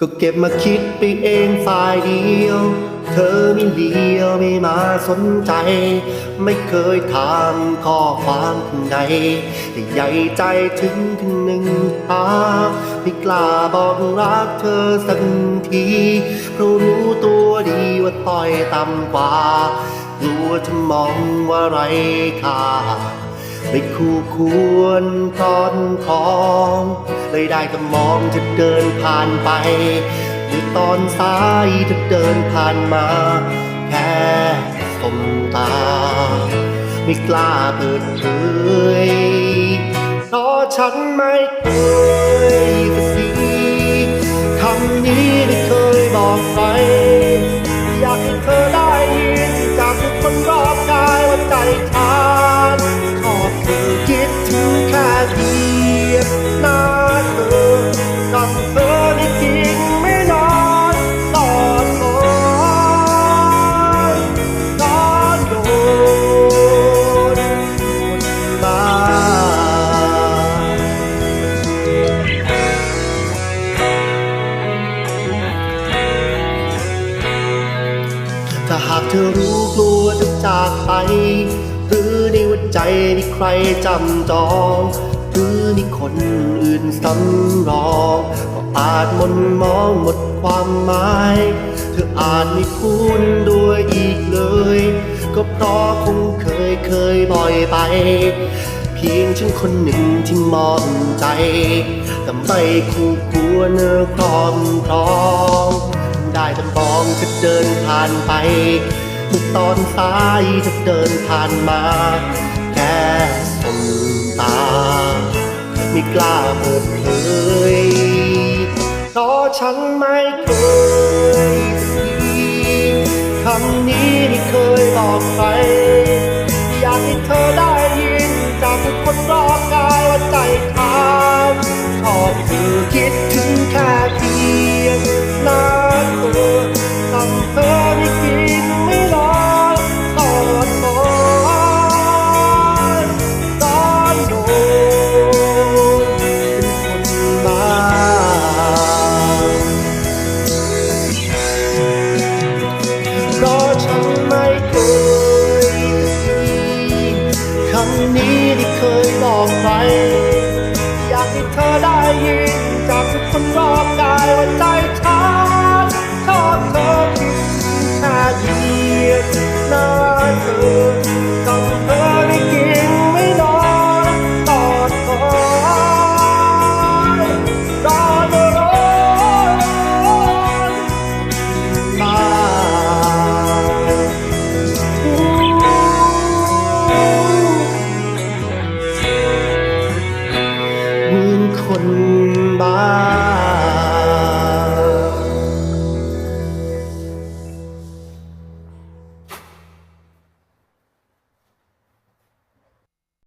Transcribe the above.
ก็เก็บมาคิดไปเองฝ่ายเดียว เธอไม่เลี้ยวไม่มาสนใจ ไม่เคยถามข้อความข้างในแต่ใหญ่ใจถึงถึงหนึ่งตาไม่กล้าบอกรักเธอสักทีเพราะรู้ตัวดีว่าต่อยต่ำกว่ากลัวจะมองว่าไรค่าไม่คู่ควรครอนครอง ยได้แต่มองจะเดินผ่านไป หรือตอนสายจะเดินผ่านมา แค่สมตา ไม่กล้าเปิดเผยเพราะฉันไม่เคยสักทีคำนี้ไม่เคยบอกใครอยากให้เธอได้ยินจากทุกคนรอบกายว่าใจฉัน ธอรู้กลัวจะจากไป หรือในหัวใจมีใครจำจองหรือมีคนอื่นสำรองก็อาจมนมองหมดความหมาย เธออาจไม่พูดด้วยอีกเลย ก็เพราะคงเคยเคยบ่อยไป เพียงฉันคนหนึ่งที่มองใจ แต่ไม่คู่ควรครอบครองได้แต่มองจะเดินผ่านไป ทุกตอนสายจะเดินผ่านมา แค่สมตา ไม่กล้าเปิดเผยเพราะฉันไม่เคยสีคำนี้ไม่เคยบอกใคร อยากให้เธอได้ยิน จากคนรอบกายว่าใจฉันชอบเธอคิดถึงแค่เพียงน้ เพราะฉันไม่เคยคำนี้ที่เคยบอกไป อยากให้เธอได้ยินจากทุกคนรอบกายว่าใจฉันา